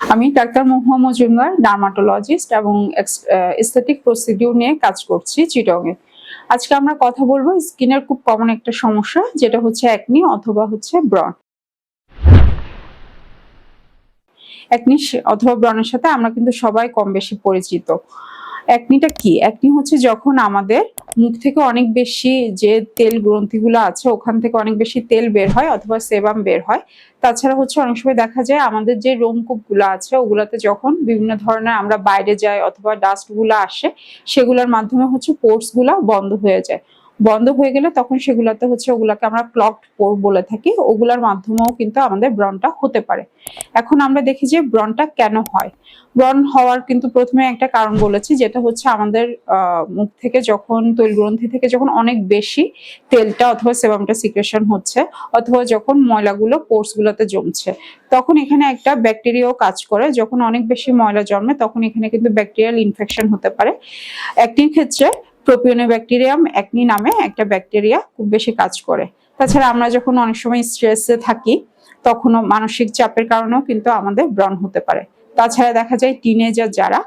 Doctor Mahua Majumdar dermatologist এবং aesthetic procedure নিয়ে কাজ করছি চিটংয়ে আজকে আমরা কথা বলব স্কিনের খুব কমন একটা সমস্যা, যেটা হচ্ছে একনি অথবা হচ্ছে ব্রণ। একনি অথবা ব্রনের সাথে আমরা কিন্তু সবাই কম বেশি পরিচিত। একনিটা কি? একনি হচ্ছে যখন আমাদের মুখ থেকে অনেক বেশি যে তেল গ্রন্থিগুলো আছে, ওখান থেকে অনেক বেশি তেল বের হয় অথবা সেবাম বের হয়। তাছাড়া হচ্ছে অনেক সময় দেখা যায় আমাদের যে রোমকূপগুলো আছে, ওগুলাতে যখন বিভিন্ন ধরনের আমরা বাইরে যাই অথবা ডাস্টগুলা আসে, সেগুলোর মাধ্যমে হচ্ছে পোর্টসগুলো গুলা বন্ধ হয়ে যায়। বন্ধ হয়ে গেলে তখন সেগুলাতে হচ্ছে ওগুলাকে আমরা ক্লকড পোর বলে থাকি। ওগুলার মাধ্যমেও কিন্তু আমাদের ব্রনটা হতে পারে। এখন আমরা দেখি যে ব্রনটা কেন হয়? ব্রন হওয়ার কিন্তু প্রথমে একটা কারণ বলেছি, যেটা হচ্ছে আমাদের মুখ থেকে যখন তৈল গ্রন্থি থেকে যখন অনেক বেশি তেলটা অথবা সেবামটা সিক্রেশন হচ্ছে, অথবা যখন ময়লাগুলো পোর্স গুলোতে জমছে, তখন এখানে একটা ব্যাকটেরিয়াও কাজ করে। যখন অনেক বেশি ময়লা জন্মে, তখন এখানে কিন্তু ব্যাকটেরিয়াল ইনফেকশন হতে পারে। একটির ক্ষেত্রে প্রোপিওনোব্যাকটেরিয়াম একনি নামে একটা ব্যাকটেরিয়া খুব বেশি কাজ করে। তাছাড়া আমরা যখন অনেক সময় স্ট্রেসে থাকি, তখনও মানসিক চাপের কারণেও কিন্তু আমাদের ব্রণ হতে পারে। তাছাড়া দেখা যায় টিনেজার যারা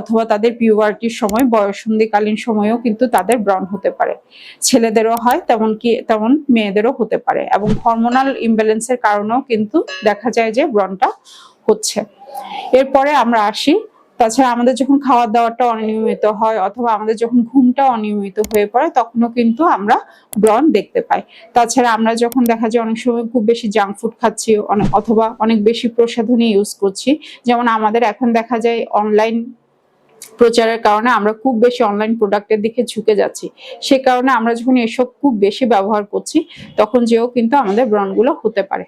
অথবা তাদের পিউবার্টির সময়, বয়সন্ধিকালীন সময়েও কিন্তু তাদের ব্রণ হতে পারে। ছেলেদেরও হয়, তেমন কি, তেমন মেয়েদেরও হতে পারে এবং হরমোনাল ইমব্যালেন্সের কারণেও কিন্তু দেখা যায় যে ব্রণটা হচ্ছে। এরপরে আমরা আসি তাছাড়া আমাদের যখন খাওয়ার দাওয়াটা অনিয়মিত হয় অথবা আমাদের যখন ঘুমটা অনিয়মিত হয়ে পড়ে, তখনও কিন্তু আমরা ব্রণ দেখতে পাই। তাছাড়া আমরা যখন দেখা যায় অনেক সময় খুব বেশি জাঙ্ক ফুড খাচ্ছি অথবা অনেক বেশি প্রসাধনী ইউজ করছি, যেমন আমাদের এখন দেখা যায় অনলাইন প্রচারের কারণে আমরা খুব বেশি অনলাইন প্রোডাক্টের দিকে ঝুঁকে যাচ্ছি। সে কারণে আমরা যখন এসব খুব বেশি ব্যবহার করছি, তখন যেও কিন্তু আমাদের ব্রণগুলো হতে পারে।